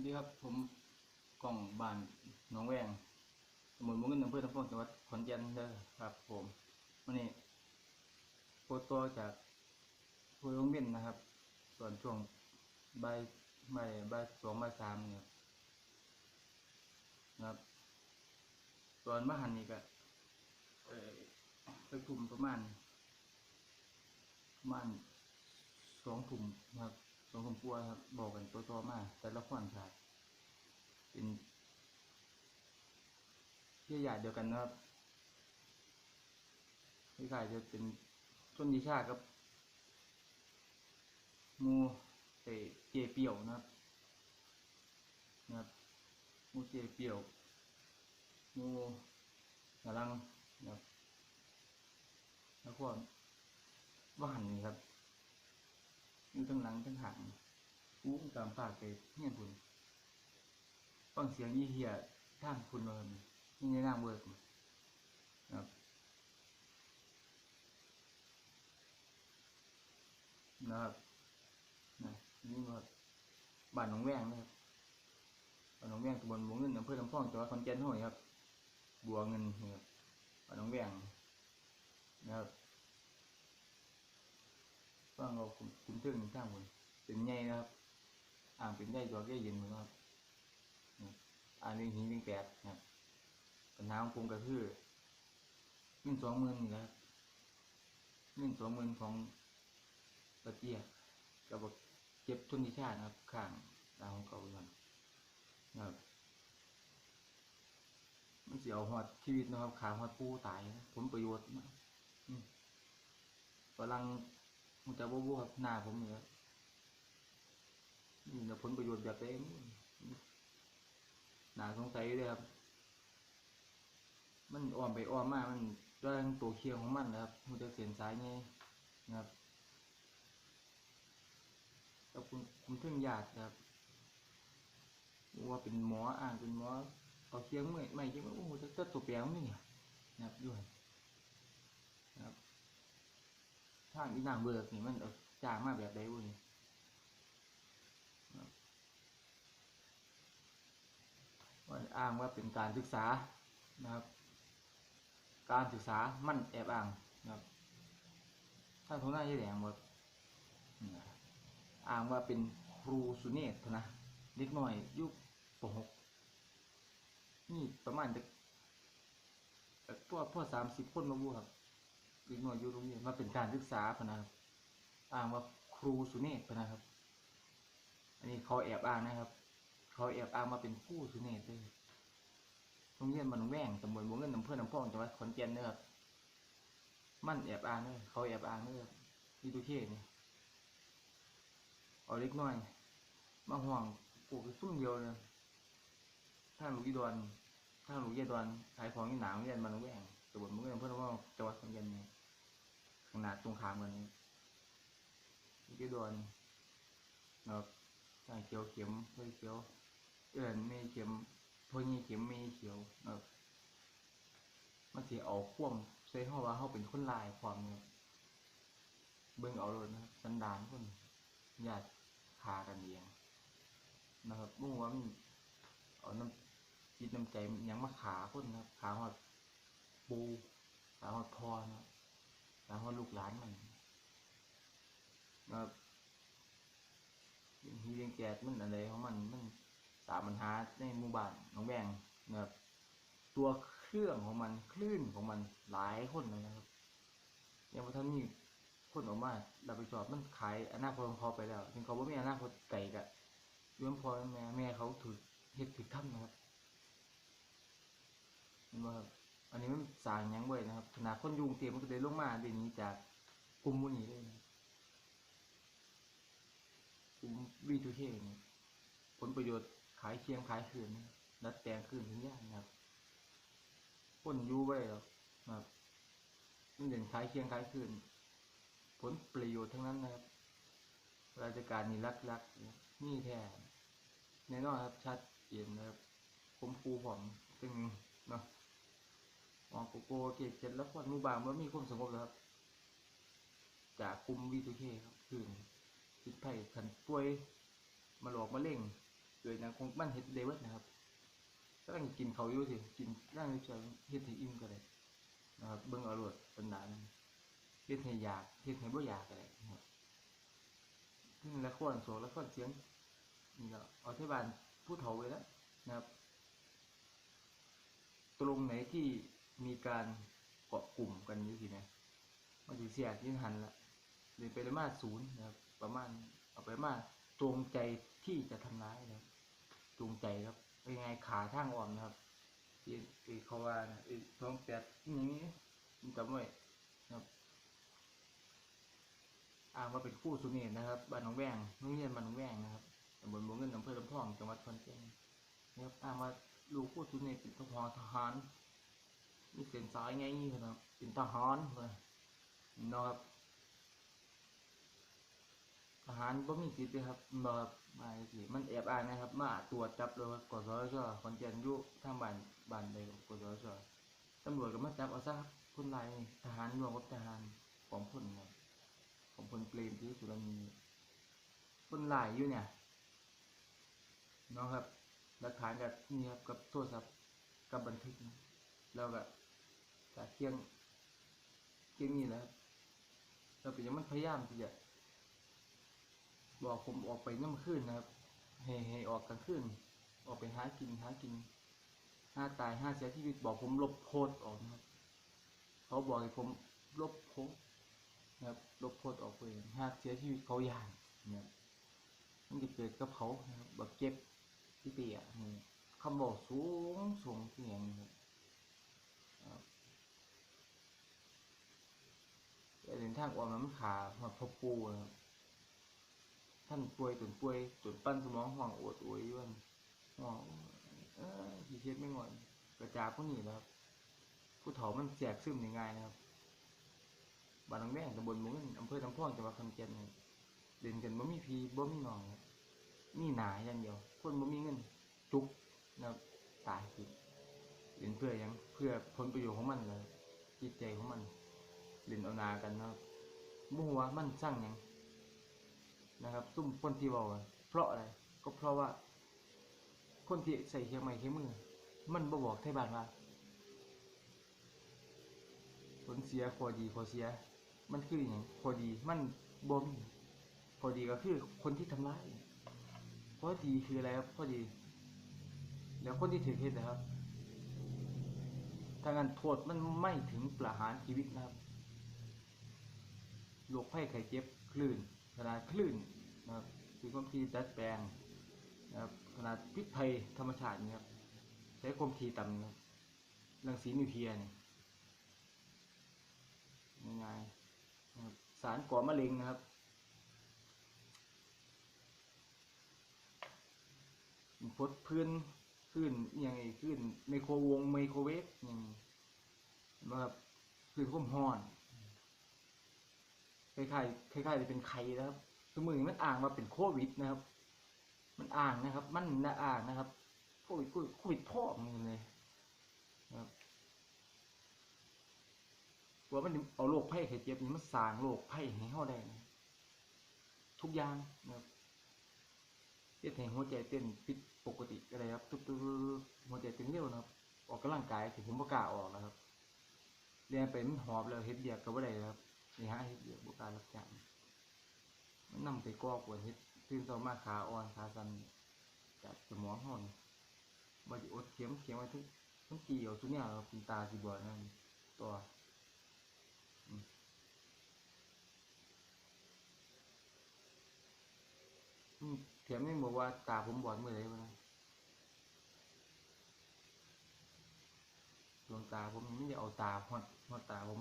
วัสดีครับผมกล่องบ้านหนองแวงตำบลมุงเงินอำเภอตะพงจังหวัดขอนแก่นเด้อครับผมวันนี้โปรตัวจากผู้โรงเรียนนะครับ ส่วนช่วงใบ่ายบ่ายบ่ายสองใบสามเนี่ยนะครับ ตอนมหันนี่ก็เออไปกลุ่มประมาณประมาณสองถุ่มนะครับ สองถุ่มปัวครับบอกกันตัวตัวมา แต่ละคนครับเป็นที่ใหญ่เดียวกันนะครับที่ขายจะเป็นต้นยิชากับมูเตเจเปียวนะครับนะครับมูเจเปียวมูกำลังนะครับแล้วก็ว่าหันนี่ครับ อยู่ทั้งหลังทั้งหางอู้ตามปากไปเนี่ยคุณฟังเสียงยี่เหียท่านคุณเลยนี่ในนาเวิกนะครับนะครับนะนี่ว่าบ้านหนองแวงนะครับบ้านหนองแวงตำบลบัวเงินอำเภอลำพองจังหวัดขอนแก่นห้วยครับ บัวเงินนะครับบ้านหนองแวงนะครับ ฟังเราคุมคุมเชิงหนึ่งข้างบนเป็นไงนะครับ อ่างเป็นไงตัวแก่เย็นเหมือนครับนอ่างเรื่งหินเรื่งแปดนะครับปัญหาของผมก็คือเงินสองหมื่นนี่แหละเงินสองหมื่นของตะเกียบกับบอกเก็บทุนที่ชาตินะครับ ข้างดาวของเก่าอยู่นั่นนะครับมันเสียหอดชีวิตนะครับขาหอดปูตายนะผลประโยชน์นะฝรั่ง มันจะบวบครับหน้าผมเหนือนี่นะผลประโยชน์แบบเองหนาสงสัยเลยครับ มันอ้อมไปอ้อมมามันด้วยตัวเคียงของมันนะครับ มันจะเสียนสายไงนะครับแล้วคุณคุณเพิ่งญาตินะครับว่าเป็นหมออ่างเป็นหมอเอาเคียงไม่ไม่ใช่ว่าโอ้โหจะตัวแปลงนี่เนี่ยนะครับด้วยนะครับ ทางอีนางเบิกนี่มันเอาจ้างมาแบบใดวะนี่ว่าอ้างว่าเป็นการศึกษานะครับ การศึกษามันแอบอ้างนะครับท่านทงหน้ายี่แดงหมดอ้างว่าเป็นครูสุเนศนะเด็กน้อยยุคปหกนี่ประมาณจะพวพวกสามสิบคนมาบูครับ เด็กน้อยอยู่โรงเรียนมาเป็นการศึกษาพนะครับอ้างว่าครูสุเนศพนะครับ อันนี้เขาแอบอ้างนะครับ เขาแอบอ้างมาเป็นครูสุเนศเลยโรงเรียนบ้านแว่งตำบลบัวเงินอำเภอลำพองจังหวัดขอนแก่นนะครับมันแอบอ้างเลยเขาแอบอ้างเลยครับนี่ตัวเข่นี่เอาเล็กน้อยมาห่วงปลูกซุ่มเดียวเลยถ้าลูกยีดอนถ้าลูกยีดอนขายของที่หนาวเรียนบ้านแว่งตำบลมุกเงินเพื่อนว่าจังหวัดขอนแก่นเนี่ย ขนาดตรงข้ามกันนี่ที่โดนนะครับใส่เขียวเข็มเพื่อเขียวเอื่อนไม่เข็มพวกนี้เข็มไม่เขียวนะมันสีเอาคว่ำใส่ห้าว่าเขาเป็นคนลายความเนี่ยเบิ่งเอาเลยนะครับสันดานคนญาติคากันเองนะครับมุ่งว่ามันเอาน้ำจิตน้ำใจยังมาขาคนนะครับขาหอดปูสาวพอนะ สาวลูกหลานมันนะครับอย่างที่เรียงแกดมันอะไรของมันมันสามปัญหาในหมู่บ้านน้องแบงนะครับตัวเครื่องของมันคลื่นของมันหลายคนเลยนะครับยังว่าท่านมีคนออกมาเราไปจอบมันขายอนาคตของเขาไปแล้วถึงเขาว่ามีอนาคตไก่กะย้อนพอแม่แม่เขาถือเฮ็ดถือถ้ำนะครับเห็นไหมครับ อันนี้มันสร้างหยังไว้นะครับขนาดคนยุงเตียมันก็เลยลงมาเดี๋ยวนี้จากกลุ่มหมูนี้เลยนะกลุ่มวีทูเคนี่ผลประโยชน์ขายเคียงขายคืนนะดัดแปลงคืนถึงยากนะครับคนยูไว้หรอกนะครับมันเด่นขายเคียงขายคืน ผลประโยชน์ทั้งนั้นนะครับราชการนี่รักรักๆนี่แท้แน่นอนครับชัดเจนนะครับผมครูผมซึ่งเนาะ กโก้เกตเจ็ดแล้วคนหมู่บ้านมันมีความสงบแล้วครับจากคุมวีทูเคครับคือจิตไผ่ขันป่วยมาหลอกมาเล่งเกิดย่างคงมันเฮ็ดเดเวิร์นะครับก็ต้องกินเขาอยู่สิกินร่างเฉยๆเฮ็ดให้อิ่มก็ได้นะครับเบิ่งเอาโลดปัญหาเฮ็ดให้อยากเฮ็ดให้บ่อยากก็ได้นะครับซึ่งละครโศกละครเสียงนี่ก็เอาที่บ้านผู้เฒ่าไว้แล้วนะครับ ตรงไหนที่ มีการเกาะกลุ่มกันอยู่สินะมันสิเสียที่หันละเลยไปประมาณศูนย์นะครับ ประมาณเอาไปมาจงใจที่จะทำร้ายนะครับจงใจครับเป็นไงขาทางอ่อนนะครับที่ที่เขาว่านะไอ้ท้องแปดอย่างนี้มันจำไว้นะครับอ้างว่าเป็นคู่สุนตนะครับบ้านหนองแวงโรงเรียนบ้านหนองแวงนะครับตำบลบัวเงินอำเภอลำพองจังหวัดขอนแก่นนะครับอ้างว่าลูกคู่สุนตเป็นทหารทหาร มีเส้นสายไงนะครับเป็นทหารเลยนะครับทหารบ่มีสิทธิ์ครับบ่ครับมาสิมันแอบอ้างนะครับ มาตรวจจับโดยกสชขอนแก่นอยู่ทางบ้านบ้านใดของกสชตำรวจก็มาจับเอาซะครับคนร้ายนี่ทหารรวมกับทหารของพลครับของพลเปรมที่สุรณีคนร้ายอยู่เนี่ยเนาะครับหลักฐานกับนี่ครับกับโทรศัพท์กับบันทึกนะ แล้วก็จากเที่ยงเที่ยงนี้แหล้วเราเป็นยังมันพยายามที่จะบอกผมออกไปน้ำขึ้นนะครับให้ให้ออกกลางคืนออกไปหากินหากินหาตายหาเสียชีวิตบอกผมลบโพสต์ออกนะครับ เขาบอกให้ผมลบโพสต์นะครับลบโพสต์ออกไปหาเสียชีวิตเขาอย่างนะครับมันจะเกิดกับเขานะครับแบบเจ็บที่เปียนี่คำบอกสูงสูงที่อย่างนี้ครับ แต่ถึงทางออนมันขามาพบปูนะครับท่านป่วยจนป่วยจนปั้นสมองห่วงโอดโอยย่นห่วงเออขี้เช็ดไม่งอนกระจาพวกนี้นะครับ ผู้เฒ่ามันแสกซึมได้ง่ายนะครับบ้านหนองแดงตำบลมุ้งอำเภอลำพองจังหวัดขอนแก่นเนี่ยเล่นกันบ่มีพีบ่มีน้องครับมีหนาอย่างเดียว คนบ่มีเงิน จุกนะครับตายคือ เล่นเพื่อยังเพื่อผลประโยชน์ของมันเลยจิตใจของมันเล่นเอานากันนาะมู่ว่ามันสร้างยังนะครับซุ่มคนที่บอกเพราะอะไรก็เพราะว่า คนที่ใส่เคียงไม้เคียงมือ มันบ่บอกไทยบ้านว่าผลเสียข้อดีข้อเสีย มันคืออย่างข้อดีมันบ่มีข้อดีก็คือคนที่ทำร้ายข้อดีคืออะไรครับข้อดี แล้วคนที่ถือเหตุนะครับ ถ้างั้นโทษมันไม่ถึงประหารชีวิตนะครับโรคไข้ไข้เจ็บคลื่น ขนาดคลื่นนะครับคือความถี่ดัดแปลงนะครับขนาดพิษภัยธรรมชาตินี่ครับใช้ความถี่ต่ำนะครับรังสีนิวเคลียร์นี่ยง่ายๆนะสารก่อมะเร็งนะครับพดพื้น ขึ้นย่างไงขึ้นไมโครวงไมโครเวฟย่างนี้นะครับคือความร้อนคล้ายๆคล้ายๆจะเป็นไข่นะครับสมมติมันอ่างมาเป็นโควิดนะครับ มันอ่างนะครับ มันน่าอ่างนะครับโควิดโควิดโควิดพ่อมันเลยนะครับว่ามันเอาโรคไข้ไข้เจ็บนี่มันสร้างโรคไข้ให้เฮาได้ ทุกอย่างนะครับ เฮ็ดให้หัวใจเต้นผิดปกติอะไรครับตุ๊บๆหัวใจเต้นเร็วนะครับ ออกกำลังกายถึงผมบ่กล้าออกนะครับเรียนไปมันหอบแล้วเฮ็ดเบียกก็บ่ได้ครับนี่ฮะเฮ็ดเบียกบุการรับจ้างมันนำไปก่อปวดเฮ็ดตื่นต่อมาขาอ่อนขาสั่นจากสมองห่อนบ่สิอดเข็มเข็มไว้ทุกทั้งปีเอาทุกอย่างครับตาสิบอดนั่นตัวอืม อืมเข็มยังบอกว่าตาผมบอดเมื่อไรวะดวงตาผมไม่ได้เอาตาหอดหอดตาผม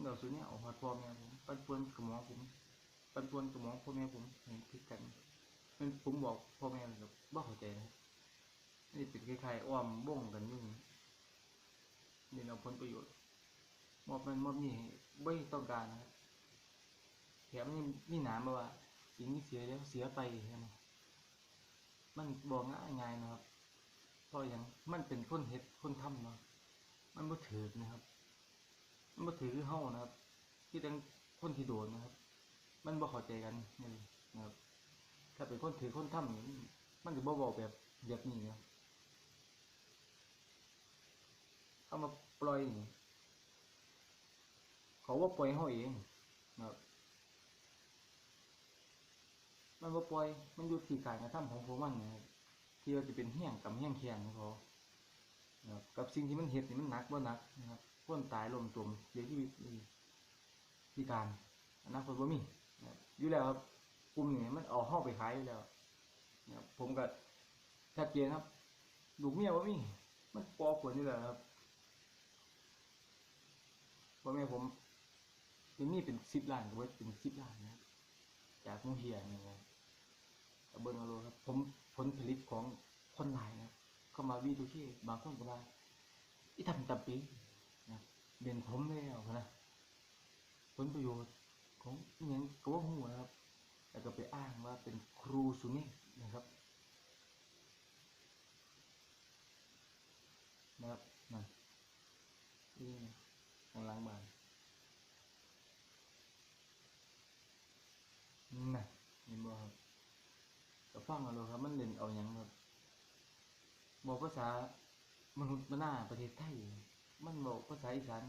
เดี๋ยวสุดเนี่ยเอาหอดพ่อแม่ผมปั้นป่วนกับหมอผมปั้นป่วนกับหมอพ่อแม่ผมเห็นพิกันมันผมบอกพ่อแม่เลยครับบ่เข้าใจนะนี่เป็นคล้ายๆอ้อมบ่งกันยู่นี่นี่เอาผลประโยชน์มอบมันมอบนี่ไม่ต้องการนะครับแถมนี่มีหนามมาว่า สิ่งที่เสียแล้วเสียไปใช่ไหมมันบอกง่ายง่ายนะครับเพราะอย่างมันเป็นคนเฮ็ดคนทำเนาะมันบ่ถือนะครับ มันบ่ถือเฮานะครับ ที่ทั้งคนที่โดนนะครับ มันบ่เข้าใจกันนี่นะครับ ถ้าเป็นคนถือคนทำมันจะบ่บอกแบบแบบนี้นะเอามาปล่อยนี่เขาว่าปล่อยเขาเองนะครับ มันว่าปล่อย มันอยู่ที่การกระทำของพวกมันนะครับที่ว่าจะเป็นเหี้ยงกับเหี้ยงแข็งของเขานะครับกับสิ่งที่มันเห็ดนี่มันหนักว่านักนะครับคนตายลมจมเสียชีวิตนี่พิการอนาคตว่ามีอยู่แล้วครับกลุ่มนี้มันเอาห้องไปขายแล้วนะครับผมก็ชัดเจนครับลูกเมียว่ามีมันปอผลอยู่แล้วครับว่าแม่ผมเป็นนี่เป็นสิบล้านก็ว่าเป็นสิบล้านนะจากโมเฮียนี่นะครับ เบิ้งเอาเลยครับผมผลผลิตของคนหลายนะเข้ามาวีดูที่บางคนก็ว่าอีทำตำปีนะเด่นผมแล้วนะผลประโยชน์ของอหยังกว่าหัวนะครับ แล้วก็ไปอ้างว่าเป็นครูสุนินะครับนะครับนั่นนี่ข้างหลังบ้านน่ะเห็นบ่ครับก็ ฟังเอาเลยครับ มันเล่นเอาหยังครับบอกภาษามนุษย์มนาประเทศไทย มันบอกภาษาอีสาน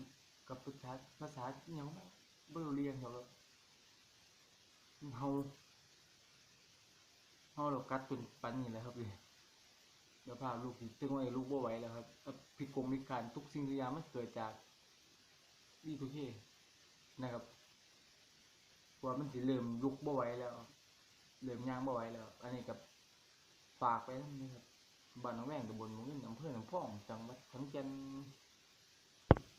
กับภาษาภาษาอหยังบ่รู้เรียงครับเฮาเฮาเรากัดเป็นปันนี่แหละครับเลยเดี๋ยวพาลูกที่ตึงไว้ลูกบ่ไหวแล้วครับพิกลพิการทุกสิ่งทุกอย่างมันเกิดจากวีทุกเฮนะครับว่ามันสิเริ่มลุกบ่ไหวแล้ว เริ่มยางบ่อยแล้ว อันนี้กับฝากไปนั่นนะครับบ้านน้องแวงตำบลหมุงเงินอำเภอหนองพ่องจังหวัดขอนแก่น